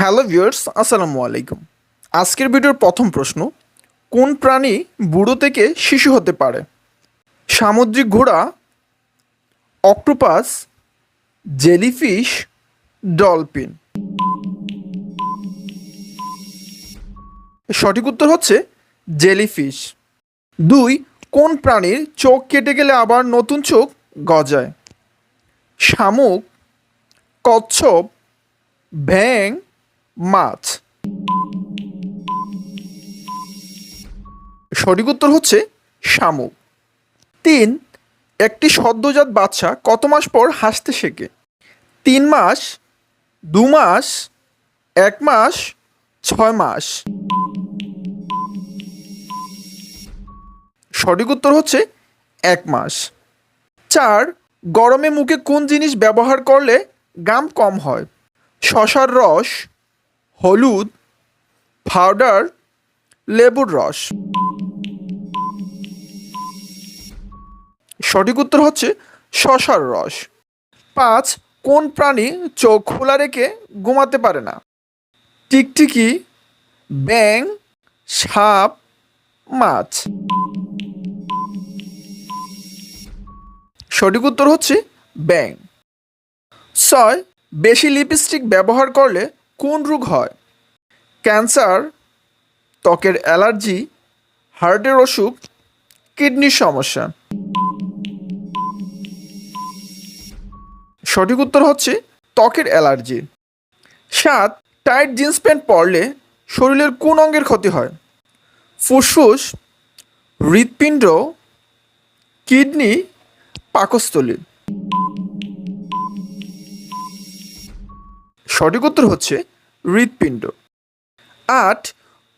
Hello viewers, আসসালামু আলাইকুম। আজকের ভিডিওর প্রথম প্রশ্ন, কোন প্রাণী বুড়ো থেকে শিশু হতে পারে? সামুদ্রিক ঘোড়া, অক্টোপাস, জেলিফিশ, ডলফিন। সঠিক উত্তর হচ্ছে জেলিফিশ। দুই, কোন প্রাণীর চোখ কেটে গেলে আবার নতুন চোখ গজায়? শামুক, কচ্ছপ ব্যাং মাছ। সঠিক উত্তর হচ্ছে শামুক। তিন, একটি সদ্যজাত বাচ্চা কত মাস পর হাসতে শেখে? তিন মাস, দু মাস, এক মাস, ছয় মাস। সঠিক উত্তর হচ্ছে এক মাস। চার, গরমে মুখে কোন জিনিস ব্যবহার করলে গাম কম হয়? শশার রস হলুদ পাউডার লেবুর রস। সঠিক উত্তর হচ্ছে শশার রস। পাঁচ, কোন প্রাণী চোখ খোলা রেখে ঘুমাতে পারে না? টিকটিকি ব্যাং সাপ, মাছ। সঠিক উত্তর হচ্ছে ব্যাং ছয়, বেশি লিপস্টিক ব্যবহার করলে কোন রোগ হয়? ক্যান্সার, ত্বকের অ্যালার্জি, হার্টের অসুখ, কিডনির সমস্যা। সঠিক উত্তর হচ্ছে ত্বকের অ্যালার্জি। সাত, টাইট জিন্স প্যান্ট পরলে শরীরের কোন অঙ্গের ক্ষতি হয়? ফুসফুস, হৃৎপিণ্ড, কিডনি, পাকস্থলী। সঠিক উত্তর হচ্ছে হৃৎপিণ্ড। আট,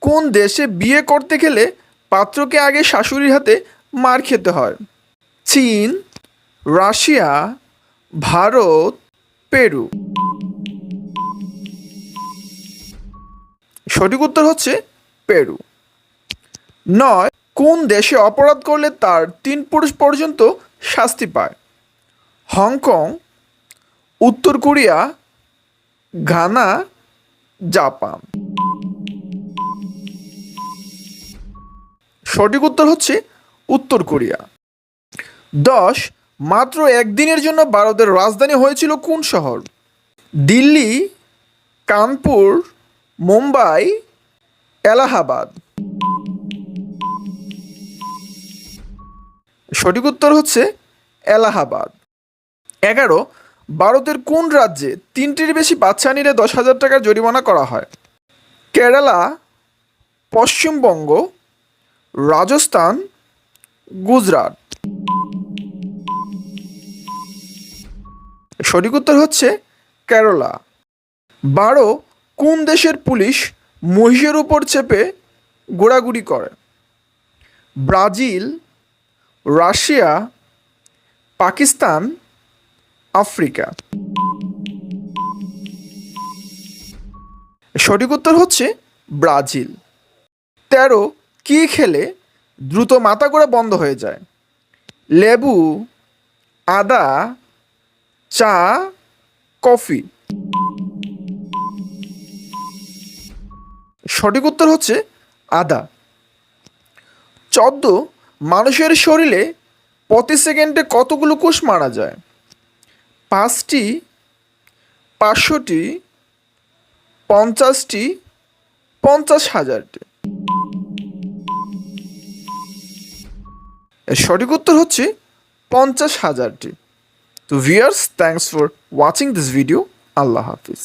কোন দেশে বিয়ে করতে গেলে পাত্রকে আগে শাশুড়ির হাতে মার খেতে হয়? চীন, রাশিয়া, ভারত, পেরু। সঠিক উত্তর হচ্ছে পেরু। নয়, কোন দেশে অপরাধ করলে তার তিন পুরুষ পর্যন্ত শাস্তি পায়? হংকং, উত্তর কোরিয়া, ঘানা, জাপান। সঠিক উত্তর হচ্ছে উত্তর কোরিয়া। দশ, মাত্র একদিনের জন্য ভারতের রাজধানী হয়েছিল কোন শহর? দিল্লি, কানপুর, মুম্বাই, এলাহাবাদ। সঠিক উত্তর হচ্ছে এলাহাবাদ। এগারো, ভারতের কোন রাজ্যে তিনটির বেশি বাচ্চা নিলে দশ হাজার টাকার জরিমানা করা হয়? কেরালা, পশ্চিমবঙ্গ রাজস্থান, গুজরাট। সঠিক উত্তর হচ্ছে কেরালা। বারো, কোন দেশের পুলিশ মহিষের উপর চেপে গোড়াগুড়ি করে? Brazil, Russia, Pakistan, Africa. সঠিক উত্তর হচ্ছে ব্রাজিল। তেরো কি খেলে দ্রুত মাথা গোড়া বন্ধ হয়ে যায়? লেবু, আদা, চা, কফি। সঠিক উত্তর হচ্ছে আদা। চোদ্দ, মানুষের শরীরে প্রতি সেকেন্ডে কতগুলো কোষ মারা যায়? পাঁচটি, পাঁচশোটি, পঞ্চাশটি, পঞ্চাশ হাজারটি। সঠিক উত্তর হচ্ছে পঞ্চাশ হাজারটি। তো viewers thanks for watching this video Allah Hafiz.